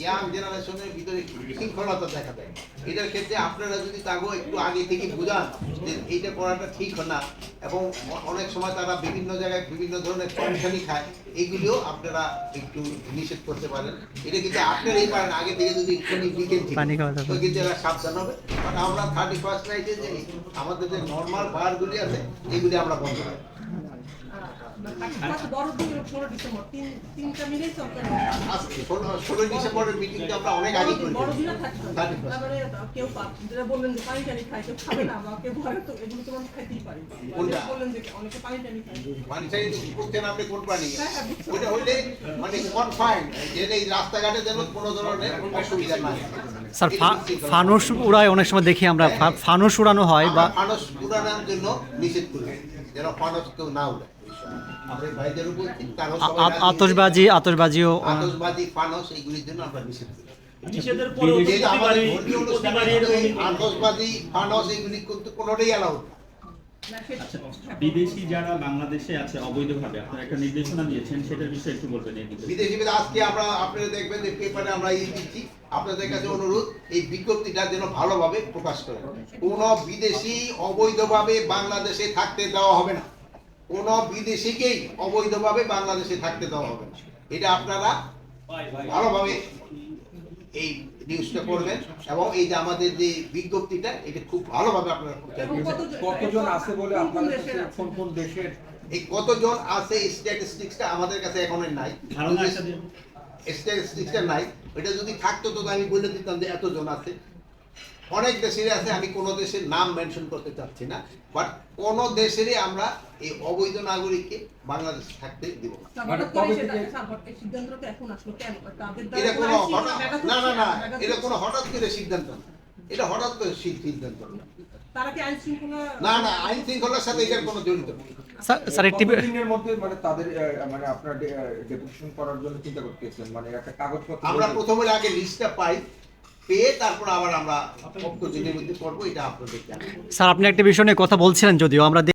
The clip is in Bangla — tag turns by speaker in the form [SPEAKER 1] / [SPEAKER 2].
[SPEAKER 1] ইয়াং জেনারেশনের ভিতরে শৃঙ্খলতা দেখা দেয়। এটার ক্ষেত্রে আপনারা যদি তাগো একটু আগে থেকে বুঝান যে এইটা করাটা ঠিক না এবং অনেক সময় তারা বিভিন্ন জায়গায় বিভিন্ন ধরনের খায় এইগুলিও আপনারা একটু নিষেধ করতে পারেন। এটা কিন্তু আপনারাই পারেন আগে থেকে যদি একটুখানি তো কিন্তু এরা সাবধান হবে। কারণ আমরা থার্টি ফার্স্ট নাইটে যে আমাদের যে নর্মাল বারগুলি আছে এগুলি আমরা বন্ধ রাখব ষোলোই ডিসেম্বরের মিটিংটা আমরা অনেক আগে করি
[SPEAKER 2] বড় দিনও থাকবে
[SPEAKER 1] থার্টি ফার্স্ট
[SPEAKER 2] তারপরে কেউ যেটা বললেন যে পানি টানি খায় কেউ খাবে না বা কেউ ঘরে তো এগুলো তো মানুষ খাইতেই পারে। বললেন যে অনেকে পানি টানি খায়।
[SPEAKER 1] পানি চাই করছেন আপনি কোন প্রাণী?
[SPEAKER 2] হ্যাঁ, হ্যাঁ, বুঝতে
[SPEAKER 1] ওইটা হইলে মানে কনফাইন্ড যে এই রাস্তাঘাটে যেন কোনো ধরনের অসুবিধা না
[SPEAKER 3] স্যার। ফানুস উড়ায় অনেক সময় দেখি আমরা ফা- ফানুস উড়ানো হয় বা
[SPEAKER 1] ফানস উড়ানোর জন্য নিষেধ করি যেন ফানস কেউ না উড়ায় আমরা ভাইদের উপর
[SPEAKER 3] আ-
[SPEAKER 1] সবাই
[SPEAKER 3] আ-
[SPEAKER 1] রাজি?
[SPEAKER 3] আতশবাজি আতশবাজিও আহ,
[SPEAKER 1] আতশবাজি ফানস এইগুলির জন্য আমরা নিষেধ করি।
[SPEAKER 4] নিষেধের
[SPEAKER 1] পরে
[SPEAKER 4] এরকম
[SPEAKER 1] ফানস এইগুলি কিন্তু কোনোটাই অ্যালাউড
[SPEAKER 4] বিদেশি যারা বাংলাদেশে আছে অবৈধভাবে, আপনারা একটা নির্দেশনা দিয়েছেন, সেটার বিষয়ে একটু বলবেন
[SPEAKER 1] বিদেশি আজকে আমরা আপনারা দেখবেন যে পেপারে আমরা এই দিচ্ছি। আপনাদের কাছে অনুরোধ, এই বিজ্ঞপ্তিটা যেন ভালোভাবে প্রকাশ করে কোন বিদেশি অবৈধভাবে বাংলাদেশে থাকতে দেওয়া হবে না। কোন বিদেশিকেই অবৈধভাবে বাংলাদেশে থাকতে দেওয়া হবে না। এটা আপনারা ভালোভাবে এই নিউজটা করবেন এবং এই যে আমাদের যে বিজ্ঞপ্তিটা এটা খুব ভালোভাবে আপনারা প্রচার
[SPEAKER 2] কতজন-
[SPEAKER 5] আছে বলে আপনাদের? কোন কোন দেশের?
[SPEAKER 1] এই কতজন আছে স্ট্যাটিস্টিক্সটা আমাদের কাছে এখন নাই।
[SPEAKER 4] ধারণা
[SPEAKER 1] স্ট্যাটিস্টিক্সটা নাই এটা যদি থাকতো তো আমি বলে দিতাম যে এতজন আছে। অনেক দেশেরই আছে আমি কোনো দেশের নাম মেনশন করতে চাচ্ছি না বাট কোন দেশেরই আমরা এই অবৈধ নাগরিককে বাংলাদেশে থাকতে দিব না।
[SPEAKER 5] মানে
[SPEAKER 1] এটা
[SPEAKER 2] কোনো
[SPEAKER 1] না না না এটা কোনো হঠাৎ করে সিদ্ধান্ত না। এটা হঠাৎ করে সিদ্ধান্ত না।
[SPEAKER 2] তারা কি আইন শৃঙ্খলা
[SPEAKER 1] না না আইন শৃঙ্খলার সাথে এটার কোনো জড়িত
[SPEAKER 3] স্যার স্যার একটি
[SPEAKER 5] দিনের মধ্যে মানে তাদের মানে আপনার ডেপুটেশন করার জন্য চিন্তা করতেছেন? মানে একটা কাগজপত্র
[SPEAKER 1] আমরা প্রথমে আগে লিস্টটা পাই পেয়ে তারপর আবার আমরা কতদিনের মধ্যে করব এটা আপনাদের
[SPEAKER 3] স্যার আপনি একটা বিষয় নিয়ে কথা বলছিলেন যদিও আমরা